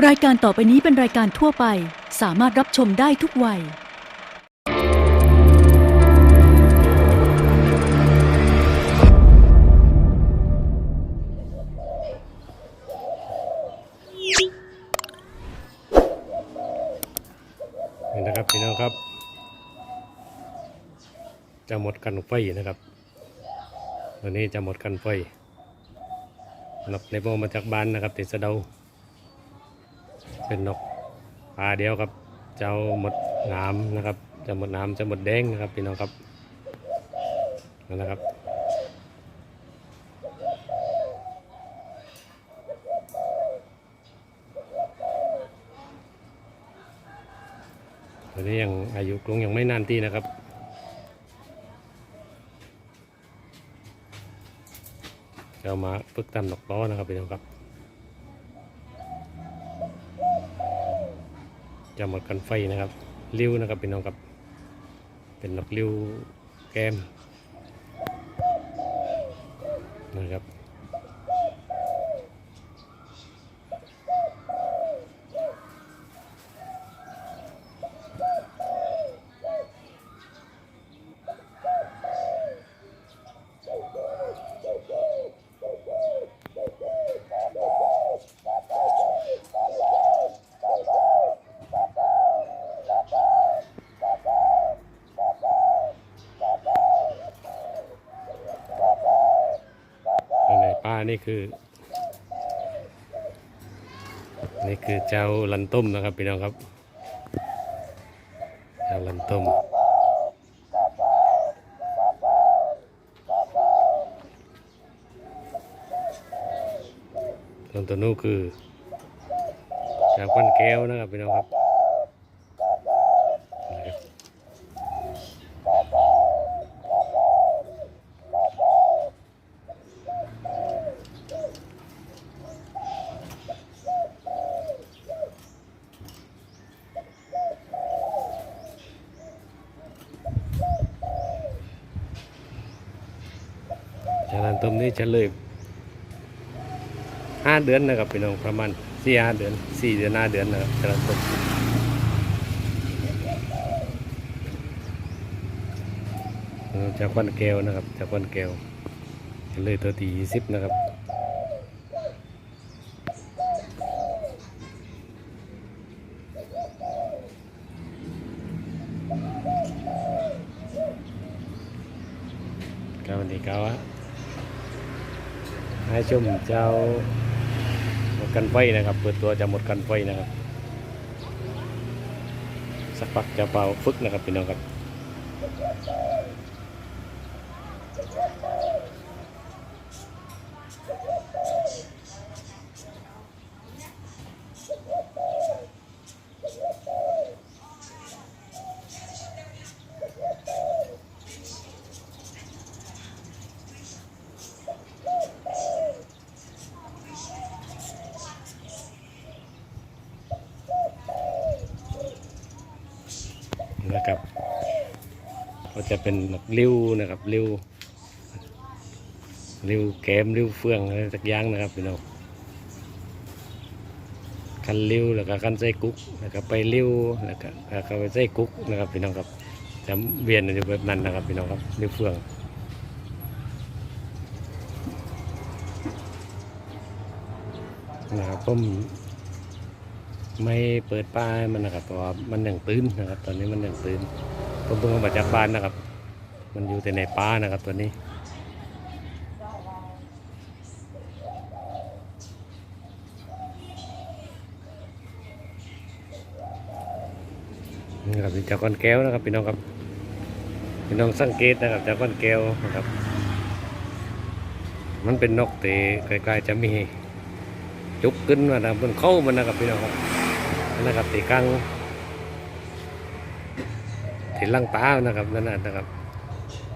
รายการต่อไปนี้เป็นรายการทั่วไป สามารถรับชมได้ทุกวัย นี่นะครับพี่น้องครับ จะหมดกันไฟนะครับวันนี้จะหมดกันไฟนกในโบมาจากบ้านนะครับติดสะเดา เป็นนกปลาเดียวครับ เจ้าหมดนามนะครับ จะหมดนามจะหมดแดงนะครับพี่น้องครับนั่นนะครับตอนนี้ยังอายุกรงยังไม่นานที่นะครับเรามาฝึกตำดอกล้อนะครับพี่น้องครับ จะหมดกันไฟนะครับริ้วนะครับพี่น้องครับ เป็นดอกริ้วแก้มนะครับ ในี่คือ นี่คือเจ้าลันต้มนะครับพี่น้องครับ เจ้าลันต้มส่วนตัวนู้คือเจ้าควันแก้วนะครับพี่น้องครับ ต้มนี้จะเลยห้าเดือนนะครับพี่น้องประมาณสี่ห้าเดือนสี่เดือนห้าเดือนนะครับจากนั้นต้มเออจากควันแก้วนะครับ จากควันแก้วจะเลยตัวตีสิบนะครับก็วันนี้ก็ว่า ให้ชมเจ้าหมดกันไฟนะครับ เปิดตัวจะหมดกันไฟนะครับ สักพักจะเป่าฟึกนะครับพี่น้องครับ นะครับ ก็จะเป็นริ้วนะครับริ้วริ้วแกมริ้วเฟืองอะไรสักอย่างนะครับพี่น้องคันริ้วแล้วก็คันไส้กุ๊กแล้วก็ไปริ้วแล้วก็แล้วก็ไปไส้กุ๊กนะครับพี่น้องครับจะเวียนอยู่แบบนั้นนะครับพี่น้องครับริ้วเฟืองนะครับผม ไม่เปิดป้ายมันนะครับเพราะว่ามันยังตื้นนะครับ ตอนนี้มันยังตื้นผมเพิ่งออกมาจากบ้านนะครับ มันอยู่แต่ในป่านะครับตัวนี้นี่ครับเป็นจาก้อนแก้วนะครับพี่น้องครับพี่น้องสังเกตนะครับจ้าก้อนแก้วนะครับ มันเป็นนกเตะไกลๆจะมีจุกขึ้นมานะบนเข้ามันนะครับพี่น้องครับ นะครับตีกังตีลังตานะครับนั่นนะครับ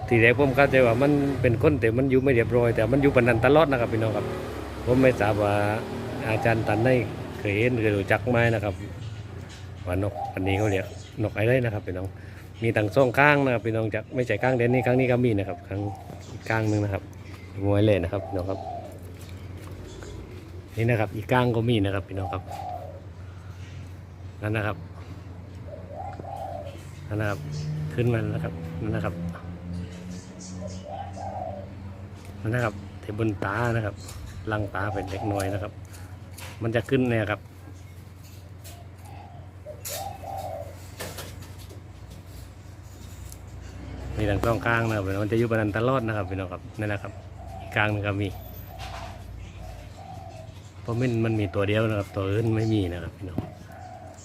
ทีแรกผมเข้าใจว่ามันเป็นคนแต่มันอยู่ไม่เรียบร้อย แต่มันอยู่ปนนันตลอดนะครับพี่น้องครับ ผมไม่ทราบว่าอาจารย์ตันได้เคยเห็นเคยรู้จักไหมนะครับว่านกอันนี้เขาเรียกนกอะไรนะครับพี่น้องมีต่างซ่องข้างนะครับพี่น้องจากไม่ใช่ข้างเดนนี้ข้างนี้ก็มีนะครับข้างกข้างหนึงนะครับมวยเลยนะครับพี่น้องครับ นี่นะครับอีกข้างก็มีนะครับพี่น้องครับ นั่นนะครับนั่นนะครับ ขึ้นมาแล้วครับนั่นนะครับนั่นนะครับที่บนตานะครับลังตาเป็นเล็กน้อยนะครับ มันจะขึ้นเนี่ยครับมีทั้งสองข้างนะครับมันจะอยู่บนนั้นตลอดนะครับพี่น้องครับนั่นนะครับอีกข้างนึงก็มีเพราะมันมันมีตัวเดียวนะครับ ตัวอื่นไม่มีนะครับพี่น้อง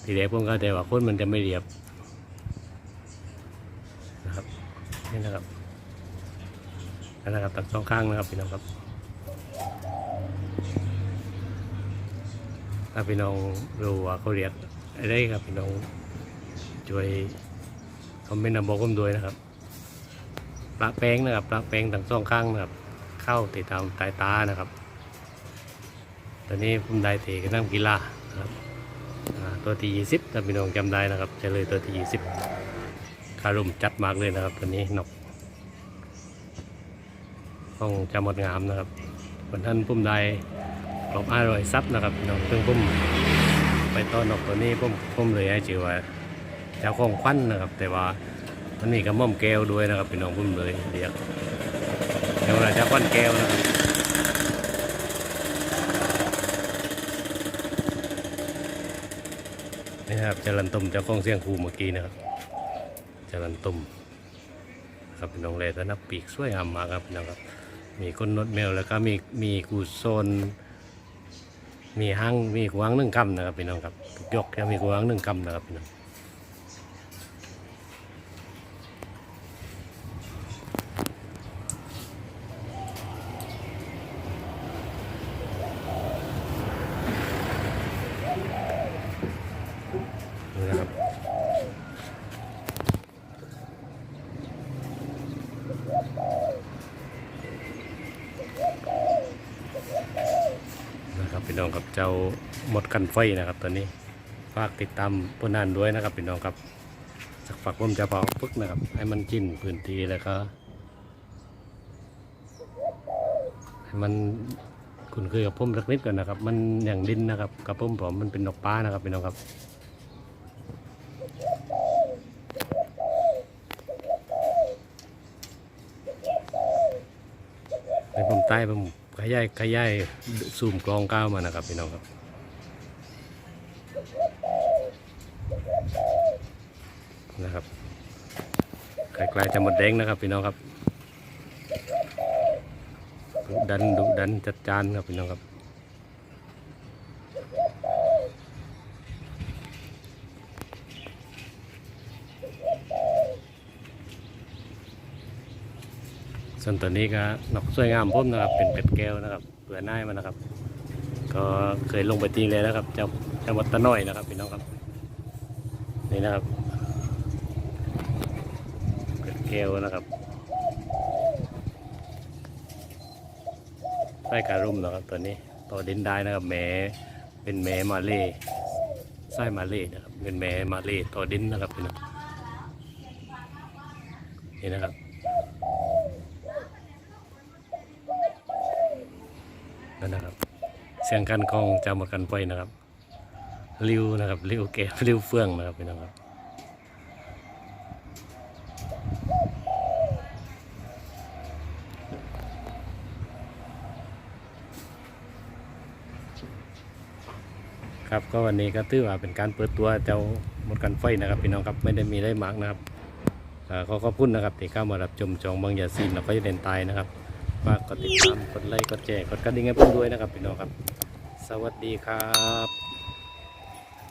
ทีแรกผมเข้าใจว่าคนมันจะไม่เรียบนะครับนี่นะครับนั่นะครับตัดสองข้างนะครับพี่น้องครับถ้าพี่น้องรู้ว่าเขาเรียกอะไรครับพี่น้องช่วยคอมเมนต์มาบอกผมด้วยนะครับปลาแป้งนะครับปลาแป้งทั้งสองข้างนะครับ เข้าติดตามสายตานะครับ ตอนนี้ผมได้เตะกันน้ำกีฬานะครับ ตัวที่ยี่สิบถ้าพี่น้องจำได้นะครับจะเลยตัวที่ยี่สิบคารุมจัดมากเลยนะครับ ตัวนี้นกต้องจำหมดงามนะครับวันท่านพุ่มได้กรอบอร่อยซับนะครับน้องซึ่งพุ่มไปต้อนนกตัวนี้พุ่มพุ่มเลยให้ชื่อว่าเจ้าของควันนะครับ แต่ว่ามันมีกระม่อมแก้วด้วยนะครับพี่น้องพุ่มเลยเรียกเดี๋ยวเราจะควันแก้วนะครับ นี่นะครับจรันตุ่มเจ้าของเสียงคูเมื่อกี้นะครับจรันตุ่มครับน้องเลยแต่นับปีกสวยงามมากครับพี่น้องครับ มีคนนดแมวแล้วก็มีมีกูโซน มีห้างมีกวางหนึ่งคำนะครับพี่น้องครับทุกยกจะมีกวางหนึ่งคำนะครับพี่น้องนี่นะครับ นะครับพี่น้องครับ เจ้าหมดกันไฟนะครับตอนนี้ฝากติดตามผลงานด้วยนะครับพี่น้องครับสักฝักผมจะเผาปึ๊กนะครับ ให้มันกินพื้นที่แล้วก็ให้มันคุณคือกับผมสักนิดก่อนนะครับ มันอย่างดินนะครับกับผมผมมันเป็นนกป้านะครับพี่น้องครับในผมใต้ผม ขยายขยายซูมกลองก้าวมานะครับพี่น้องครับนะครับไกลๆจะหมดแดงนะครับพี่น้องครับดุดันดุดันจัดจานครับพี่น้องครับ ส่วนตัวนี้ก็นกสวยงามพุ่มนะครับ เป็นเป็ดแก้วนะครับเปลือหน้ายมันนะครับ ก็เคยลงไปตีเลยนะครับเจ้าเจังหวัดตะน้อยนะครับพี่น้องครับนี่นะครับเป็ดแก้วนะครับใต้การุ่มนะครับตัวนี้ต่อดินได้นะครับแหมเป็นแหมมาเล่ไส้มาเล่นะครับเป็นแหมมาเล่ต่อดินนะครับพี่น้องนี่นะครับ นั่นนะครับ เสียงกันกองจามดกันไปนะครับริวนะครับริวแก้วริวเฟื่องนะครับพี่น้องครับครับก็วันนี้ก็ถือว่าเป็นการเปิดตัวเจ้าหมดกันไฟนะครับพี่น้องครับไม่ได้มีได้มากนะครับเขอขอบคุณนะครับที่เข้ามารับชมจองบางอย่าซีนแล้วก็จะเด่นตายนะครับ ฝากกดติดตาม กดไลค์ กดแชร์ กดกระดิ่งให้ผมด้วยนะครับพี่น้องครับ สวัสดีครับ